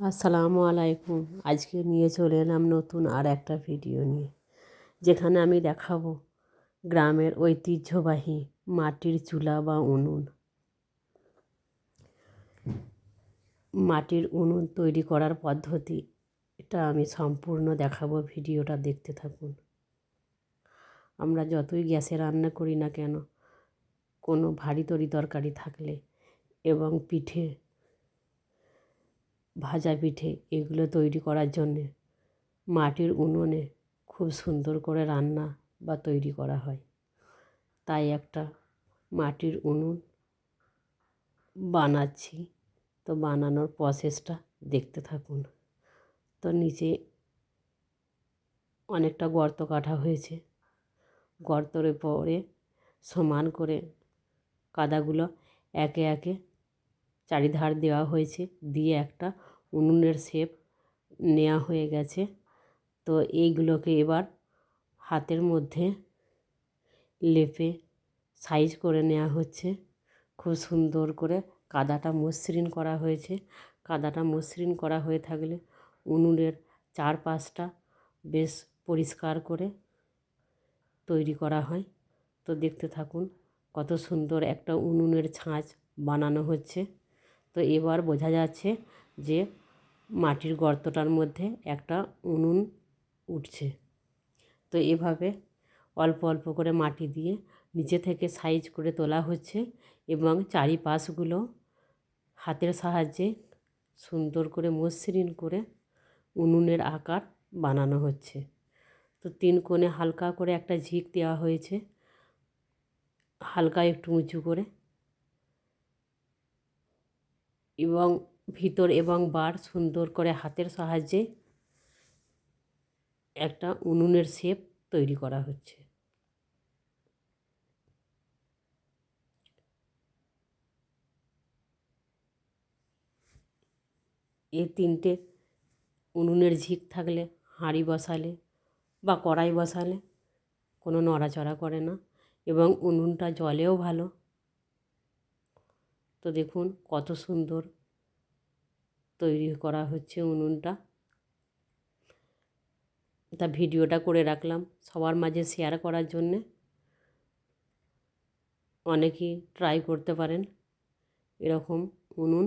আসসালামু আলাইকুম। আজকে নিয়ে চলে এলাম নতুন আর একটা ভিডিও নিয়ে, যেখানে আমি দেখাবো গ্রামের ঐতিহ্যবাহী মাটির চুলা বা উনুন। মাটির উনুন তৈরি করার পদ্ধতি এটা আমি সম্পূর্ণ দেখাবো, ভিডিওটা দেখতে থাকুন। আমরা যতই গ্যাসে রান্না করি না কেন, কোনো ভারী তরি তরকারি থাকলে এবং পিঠে ভাজা পিঠে এগুলো তৈরি করার জন্যে মাটির উনুনে খুব সুন্দর করে রান্না বা তৈরি করা হয়। তাই একটা মাটির উনুন বানাচ্ছি। তো বানানোর প্রসেসটা দেখতে থাকুন। তো নিচে অনেকটা গর্ত কাটা হয়েছে। গর্তর পরে সমান করে কাদাগুলো একে একে চারিধার দেওয়া হয়েছে, দিয়ে একটা উনুনের শেপ নেওয়া হয়ে গেছে। তো এইগুলোকে এবার হাতের মধ্যে লেপে সাইজ করে নেওয়া হচ্ছে। খুব সুন্দর করে কাদাটা মসৃণ করা হয়েছে। কাদাটা মসৃণ করা হয়ে থাকলে উনুনের চারপাশটা বেশ পরিষ্কার করে তৈরি করা হয়। তো দেখতে থাকুন কত সুন্দর একটা উনুনের ছাঁচ বানানো হচ্ছে। তো এবার বোঝা যাচ্ছে যে মাটির গর্তটার মধ্যে একটা উনুন উঠছে। তো এভাবে অল্প অল্প করে মাটি দিয়ে নিচে থেকে সাইজ করে তোলা হচ্ছে এবং চারিপাশগুলো হাতের সাহায্যে সুন্দর করে মসৃণ করে উনুনের আকার বানানো হচ্ছে। তো তিন কোণে হালকা করে একটা ঝিক দেওয়া হয়েছে। হালকা একটু উঁচু করে এবং ভিতর এবং বার সুন্দর করে হাতের সাহায্যে একটা উনুনের শেপ তৈরি করা হচ্ছে। এ তিনটে উনুনের ঝিক থাকলে, হাঁড়ি বসালে বা কড়াই বসালে কোনো নড়াচড়া করে না এবং উনুনটা জলেও ভালো। তো দেখুন কত সুন্দর তৈরি করা হচ্ছে উনুনটা। তা ভিডিওটা করে রাখলাম সবার মাঝে শেয়ার করার জন্যে। অনেকেই ট্রাই করতে পারেন এরকম উনুন।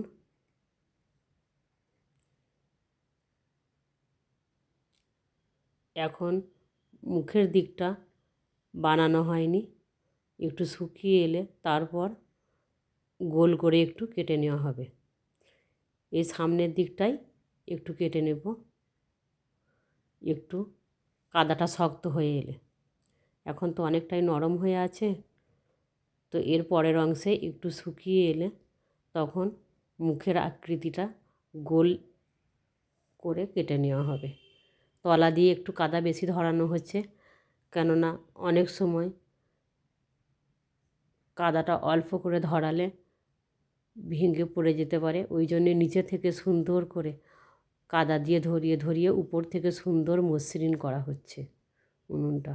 এখন মুখের দিকটা বানানো হয়নি, একটু শুকিয়ে এলে তারপর গোল করে একটু কেটে নেওয়া হবে। এই সামনের দিকটাই একটু কেটে নেব। একটু কাদাটা শক্ত হয়ে এলে। এখন তো অনেকটাই নরম হয়ে আছে। তো এর পরের অংশে একটু শুকিয়ে এলে তখন মুখের আকৃতিটা গোল করে কেটে নেওয়া হবে। তলা দিয়ে একটু কাদা বেশি ধরানো হচ্ছে, কেননা অনেক সময় কাদাটা অল্প করে ধরালে ভেঙে পড়ে যেতে পারে। ওই জন্যে নিচে থেকে সুন্দর করে কাদা দিয়ে ধরিয়ে ধরিয়ে উপর থেকে সুন্দর মসৃণ করা হচ্ছে উনুনটা।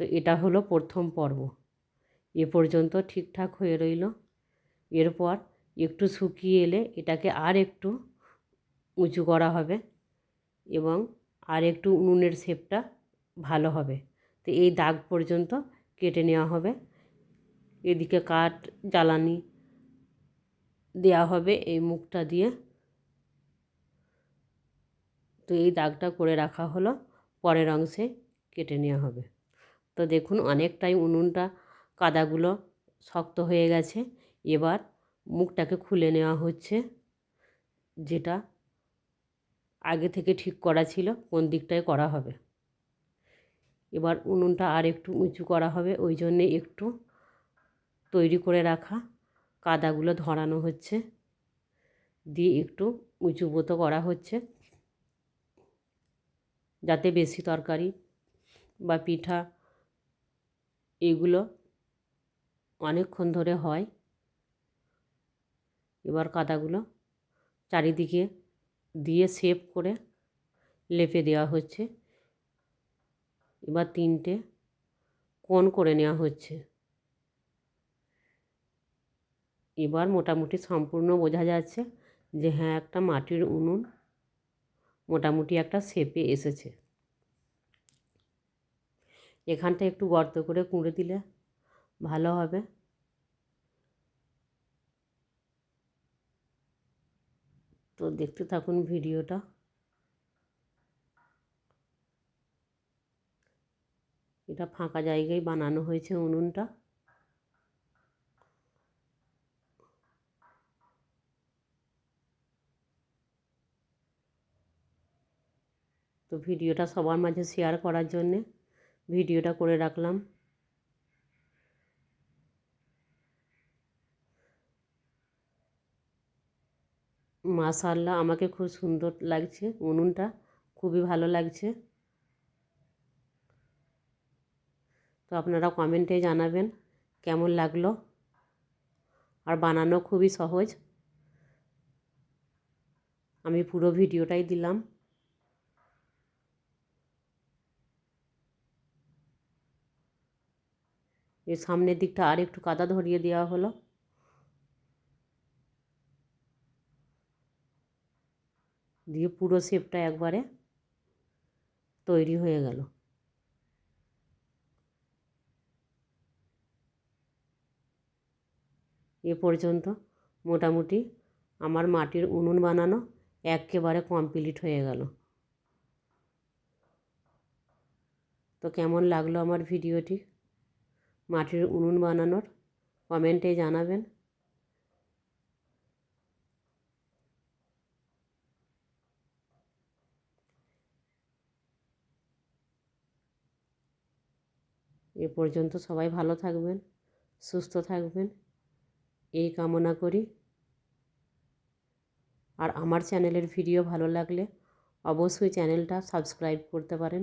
তো এটা হলো প্রথম পর্ব। এ পর্যন্ত ঠিকঠাক হয়ে রইল। এরপর একটু শুকিয়ে এলে এটাকে আর একটু উঁচু করা হবে এবং আর একটু উনুনের শেপটা ভালো হবে। তো এই দাগ পর্যন্ত কেটে নেওয়া হবে। এদিকে কাঠ, জ্বালানি দেওয়া হবে এই মুখটা দিয়ে। তো এই দাগটা করে রাখা হলো, পরের অংশে কেটে নেওয়া হবে। তো দেখুন অনেকটাই উনুনটা, কাদাগুলো শক্ত হয়ে গেছে। এবার মুখটাকে খুলে নেওয়া হচ্ছে, যেটা আগে থেকে ঠিক করা ছিল, কোন দিকটায় করা হবে। এবার উনুনটা আর একটু উঁচু করা হবে, ওই জন্যে একটু তৈরি করে রাখা। কাদাগুলো ধরানো হচ্ছে, দিয়ে একটু উঁচু বোতো করা হচ্ছে। যাতে বেশি তরকারি বা পিঠা এগুলো অনেকক্ষণ ধরে হয়। এবার কাদাগুলো চারিদিকে দিয়ে সেভ করে লেপে দেওয়া হচ্ছে। এবার তিনটে কোন করে নেওয়া হচ্ছে। এবার মোটামুটি সম্পূর্ণ বোঝা যাচ্ছে যে হ্যাঁ একটা মাটির উনুন মোটামুটি একটা শেপে এসেছে। এখানটা একটু গর্ত করে কুঁড়ে দিলে ভালো হবে। তো দেখতে থাকুন ভিডিওটা। এটা ফাঁকা জায়গায় বানানো হয়েছে উনুনটা। তো ভিডিওটা সবার মাঝে শেয়ার করার জন্যে ভিডিওটা করে রাখলাম। মাশাল্লাহ আমাকে খুব সুন্দর লাগছে উনুনটা, খুবই ভালো লাগছে। তো আপনারা কমেন্টে জানাবেন কেমন লাগল। আর বানানো খুবই সহজ। আমি পুরো ভিডিওটাই দিলাম। এর সামনের দিকটা আর একটু কাদা ধরিয়ে দেওয়া হলো। দিয়ে পুরো শেপটা একবারে তৈরি হয়ে গেল। এ পর্যন্ত মোটামুটি আমার মাটির উনুন বানানো একেবারে কমপ্লিট হয়ে গেল। তো কেমন লাগল আমার ভিডিওটি? মাটির উনুন বানানোর কমেন্টে জানাবেন। এ পর্যন্ত সবাই ভালো থাকবেন, সুস্থ থাকবেন। এই কামনা করি। আর আমার চ্যানেলের ভিডিও ভালো লাগলে অবশ্যই চ্যানেলটা সাবস্ক্রাইব করতে পারেন।